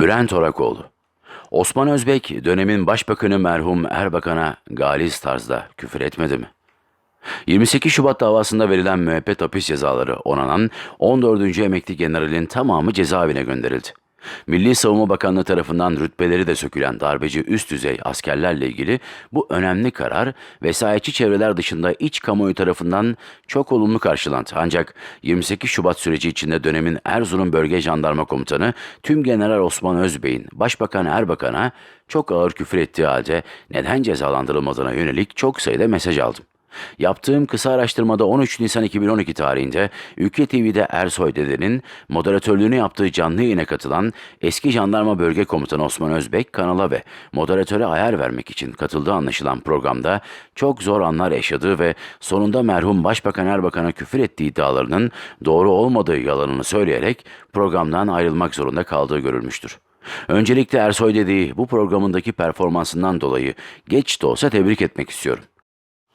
Bülent Orakoğlu Osman Özbek dönemin başbakanı merhum Erbakan'a galiz tarzda küfür etmedi mi? 28 Şubat davasında verilen müebbet hapis cezaları onanan 14. emekli generalin tamamı cezaevine gönderildi. Milli Savunma Bakanlığı tarafından rütbeleri de sökülen darbeci üst düzey askerlerle ilgili bu önemli karar vesayetçi çevreler dışında iç kamuoyu tarafından çok olumlu karşılandı. Ancak 28 Şubat süreci içinde dönemin Erzurum Bölge Jandarma Komutanı Tüm General Osman Özbey'in Başbakan Erbakan'a çok ağır küfür ettiği halde neden cezalandırılmadığına yönelik çok sayıda mesaj aldım. Yaptığım kısa araştırmada 13 Nisan 2012 tarihinde Ülke TV'de Ersoy Dede'nin moderatörlüğünü yaptığı canlı yayına katılan eski jandarma bölge komutanı Osman Özbek kanala ve moderatöre ayar vermek için katıldığı anlaşılan programda çok zor anlar yaşadığı ve sonunda merhum Başbakan Erbakan'a küfür ettiği iddialarının doğru olmadığı yalanını söyleyerek programdan ayrılmak zorunda kaldığı görülmüştür. Öncelikle Ersoy dediği bu programındaki performansından dolayı geç de olsa tebrik etmek istiyorum.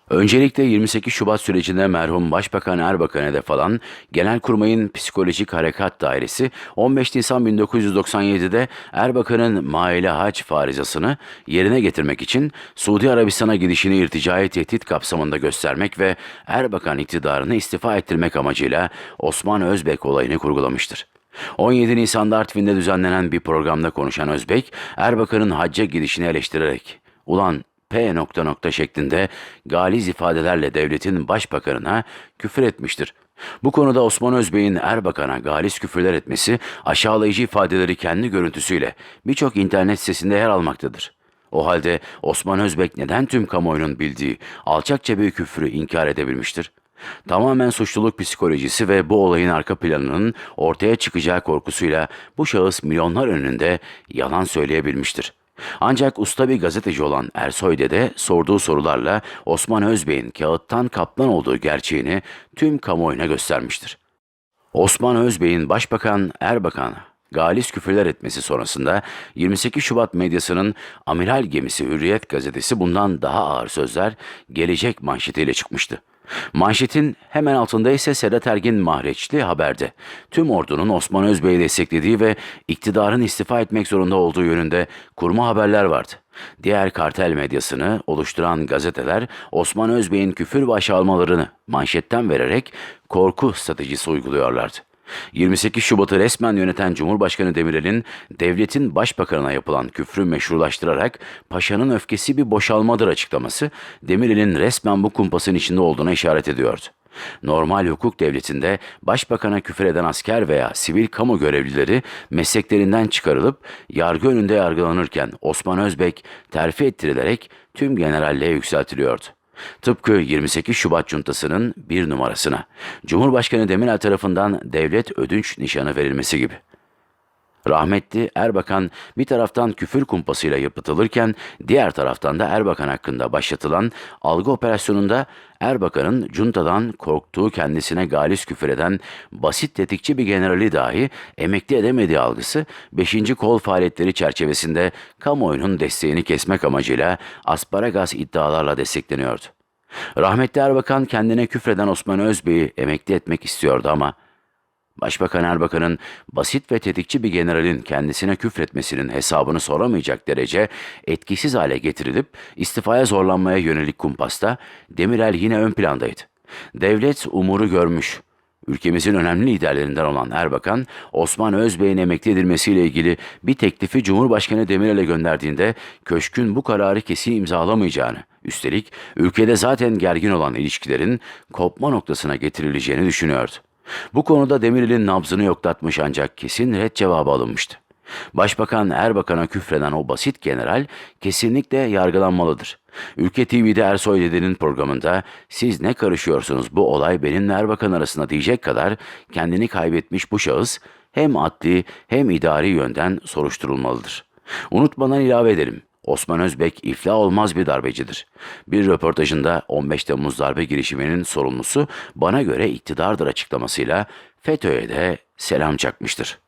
Öncelikle 28 Şubat sürecinde merhum Başbakan Erbakan hedef alan Genelkurmay'ın Psikolojik Harekat Dairesi 15 Nisan 1997'de Erbakan'ın maile hac farizasını yerine getirmek için Suudi Arabistan'a gidişini irticai tehdit kapsamında göstermek ve Erbakan iktidarını istifa ettirmek amacıyla Osman Özbek olayını kurgulamıştır. 17 Nisan'da Artvin'de düzenlenen bir programda konuşan Özbek, Erbakan'ın hacca gidişini eleştirerek, ulan P nokta nokta şeklinde galiz ifadelerle devletin başbakanına küfür etmiştir. Bu konuda Osman Özbey'in Erbakan'a galiz küfürler etmesi aşağılayıcı ifadeleri kendi görüntüsüyle birçok internet sitesinde yer almaktadır. O halde Osman Özbek neden tüm kamuoyunun bildiği alçakça bir küfrü inkar edebilmiştir? Tamamen suçluluk psikolojisi ve bu olayın arka planının ortaya çıkacağı korkusuyla bu şahıs milyonlar önünde yalan söyleyebilmiştir. Ancak usta bir gazeteci olan Ersoy Dede sorduğu sorularla Osman Özbey'in kağıttan kaplan olduğu gerçeğini tüm kamuoyuna göstermiştir. Osman Özbey'in Başbakan Erbakan'a galis küfürler etmesi sonrasında 28 Şubat medyasının amiral gemisi Hürriyet gazetesi bundan daha ağır sözler gelecek manşetiyle çıkmıştı. Manşetin hemen altında ise Sedat Ergin mahreçli haberde. Tüm ordunun Osman Özbey'i desteklediği ve iktidarın istifa etmek zorunda olduğu yönünde kurma haberler vardı. Diğer kartel medyasını oluşturan gazeteler Osman Özbey'in küfür ve aşağılamalarını manşetten vererek korku stratejisi uyguluyorlardı. 28 Şubat'ı resmen yöneten Cumhurbaşkanı Demirel'in devletin başbakanına yapılan küfrü meşrulaştırarak paşanın öfkesi bir boşalmadır açıklaması Demirel'in resmen bu kumpasın içinde olduğuna işaret ediyordu. Normal hukuk devletinde başbakana küfür eden asker veya sivil kamu görevlileri mesleklerinden çıkarılıp yargı önünde yargılanırken Osman Özbek terfi ettirilerek tüm generalliğe yükseltiliyordu. Tıpkı 28 Şubat cuntasının bir numarasına Cumhurbaşkanı Demirel tarafından devlet ödünç nişanı verilmesi gibi. Rahmetli Erbakan bir taraftan küfür kumpasıyla yıpratılırken diğer taraftan da Erbakan hakkında başlatılan algı operasyonunda Erbakan'ın juntadan korktuğu kendisine galis küfür eden basit tetikçi bir generali dahi emekli edemediği algısı 5. kol faaliyetleri çerçevesinde kamuoyunun desteğini kesmek amacıyla asparagas iddialarla destekleniyordu. Rahmetli Erbakan kendine küfreden Osman Özbey'i emekli etmek istiyordu ama Başbakan Erbakan'ın basit ve tetikçi bir generalin kendisine küfretmesinin hesabını soramayacak derece etkisiz hale getirilip istifaya zorlanmaya yönelik kumpasta Demirel yine ön plandaydı. Devlet umuru görmüş. Ülkemizin önemli liderlerinden olan Erbakan, Osman Özbey'in emekli edilmesiyle ilgili bir teklifi Cumhurbaşkanı Demirel'e gönderdiğinde köşkün bu kararı kesin imzalamayacağını, üstelik ülkede zaten gergin olan ilişkilerin kopma noktasına getirileceğini düşünüyordu. Bu konuda Demirel'in nabzını yoklatmış ancak kesin red cevabı alınmıştı. Başbakan Erbakan'a küfreden o basit general kesinlikle yargılanmalıdır. Ülke TV'de Ersoy Dede'nin programında siz ne karışıyorsunuz bu olay benimle Erbakan arasında diyecek kadar kendini kaybetmiş bu şahıs hem adli hem idari yönden soruşturulmalıdır. Unutmadan ilave edelim. Osman Özbek iflah olmaz bir darbecidir. Bir röportajında 15 Temmuz darbe girişiminin sorumlusu bana göre iktidardır açıklamasıyla FETÖ'ye de selam çakmıştır.